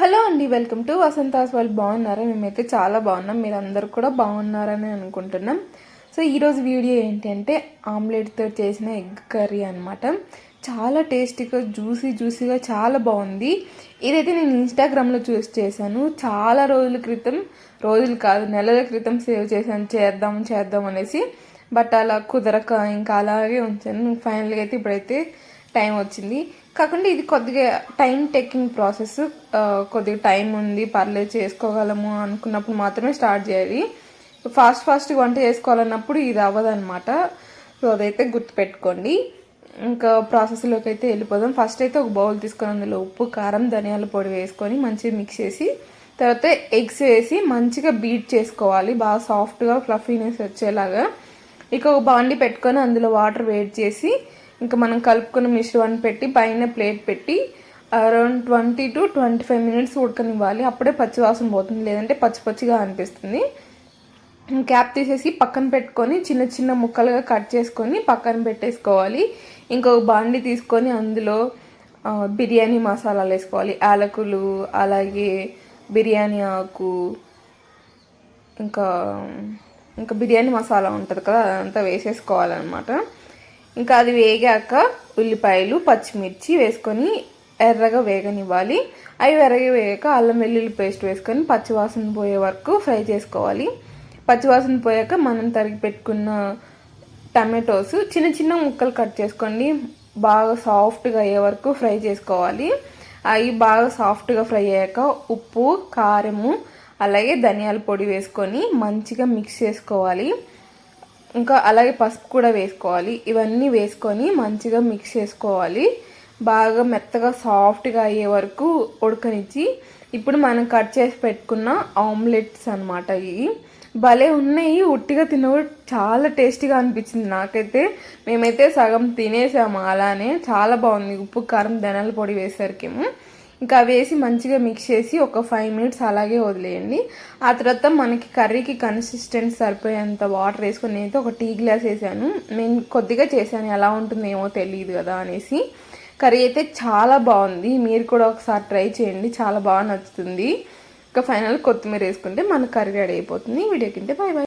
Hello అండి welcome to Vasantha's వాళ్ళు బాగున్నారా? మేమైతే చాలా బాగున్నాం. మీరు అందరు కూడా బాగున్నారని అనుకుంటున్నాం. సో ఈరోజు వీడియో ఏంటంటే ఆమ్లెట్తో చేసిన ఎగ్ కర్రీ అనమాట చాలా టేస్టీగా జ్యూసీ జ్యూసీగా చాలా బాగుంది. ఇదైతే నేను ఇన్స్టాగ్రామ్లో చూసి చేశాను. చాలా రోజుల క్రితం రోజులు కాదు నెలల క్రితం సేవ్ చేశాను. చేద్దాం చేద్దాం అనేసి. బట్ అలా కుదరక ఇంకా అలాగే ఉంచాను. ఫైనల్గా అయితే ఇప్పుడైతే టైం వచ్చింది. కాకుండా ఇది కొద్దిగా టైం టేకింగ్ ప్రాసెస్ కొద్దిగా టైం ఉంది పర్లేదు చేసుకోగలము అనుకున్నప్పుడు మాత్రమే స్టార్ట్ చేయాలి. ఫాస్ట్ ఫాస్ట్గా వంట చేసుకోవాలన్నప్పుడు ఇది అవ్వదన్నమాట. సో అదైతే గుర్తుపెట్టుకోండి. ఇంకా ప్రాసెస్లోకి అయితే వెళ్ళిపోదాం. ఫస్ట్ అయితే ఒక బౌల్ తీసుకొని అందులో ఉప్పు కారం ధనియాల పొడి వేసుకొని మంచిగా మిక్స్ చేసి తర్వాత ఎగ్స్ వేసి మంచిగా బీట్ చేసుకోవాలి. బాగా సాఫ్ట్గా ఫ్లఫీనెస్ వచ్చేలాగా. ఇక ఒక బాండి పెట్టుకొని అందులో వాటర్ వేడి చేసి ఇంకా మనం కలుపుకున్న మిశ్రమాన్ని పెట్టి పైన ప్లేట్ పెట్టి around twenty two twenty five minutes ఉడకనివ్వాలి. అప్పుడే పచ్చివాసన పోతుంది. లేదంటే పచ్చి పచ్చిగా అనిపిస్తుంది. క్యాప్ తీసేసి పక్కన పెట్టుకొని చిన్న చిన్న ముక్కలుగా కట్ చేసుకొని పక్కన పెట్టేసుకోవాలి. ఇంకొక బాండి తీసుకొని అందులో బిర్యానీ మసాలాలు వేసుకోవాలి. యాలకులు అలాగే బిర్యానీ ఆకు ఇంకా ఇంకా బిర్యానీ మసాలా ఉంటుంది కదా అదంతా వేసేసుకోవాలన్నమాట. ఇంకా అది వేగాక ఉల్లిపాయలు పచ్చిమిర్చి వేసుకొని ఎర్రగా వేగనివ్వాలి. అవి ఎర్రగా వేగాక అల్లం వెల్లుల్లి పేస్ట్ వేసుకొని పచ్చివాసన పోయే వరకు ఫ్రై చేసుకోవాలి. పచ్చివాసన పోయాక మనం తరిగి పెట్టుకున్న టమాటోస్ చిన్న చిన్న ముక్కలు కట్ చేసుకోండి బాగా సాఫ్ట్గా అయ్యే వరకు ఫ్రై చేసుకోవాలి. అవి బాగా సాఫ్ట్గా ఫ్రై అయ్యాక ఉప్పు కారము అలాగే ధనియాల పొడి వేసుకొని మంచిగా మిక్స్ చేసుకోవాలి. ఇంకా అలాగే పసుపు కూడా వేసుకోవాలి. ఇవన్నీ వేసుకొని మంచిగా మిక్స్ చేసుకోవాలి. బాగా మెత్తగా సాఫ్ట్గా అయ్యే వరకు ఉడకనిచ్చి ఇప్పుడు మనం కట్ చేసి పెట్టుకున్న ఆమ్లెట్స్ అనమాట ఇవి. భలే ఉన్నాయి. ఉట్టిగా తిన్న చాలా టేస్టీగా అనిపించింది నాకైతే. మేమైతే సగం తినేసాము అలానే. చాలా బాగుంది. ఉప్పు కారం ధనాల పొడి వేసరికేమో. ఇంకా వేసి మంచిగా మిక్స్ చేసి ఒక ఫైవ్ మినిట్స్ అలాగే వదిలేయండి. ఆ తర్వాత మనకి కర్రీకి కన్సిస్టెంట్ సరిపోయేంత వాటర్ వేసుకొని అయితే ఒక టీ గ్లాస్ వేసాను. నేను కొద్దిగా చేశాను ఎలా ఉంటుందేమో తెలియదు కదా అనేసి. కర్రీ అయితే చాలా బాగుంది. మీరు కూడా ఒకసారి ట్రై చేయండి చాలా బాగా నచ్చుతుంది. ఇంకా ఫైనల్ కొత్తిమీర వేసుకుంటే మన కర్రీ రెడీ అయిపోతుంది. వీడియో కింటే బాయ్ బాయ్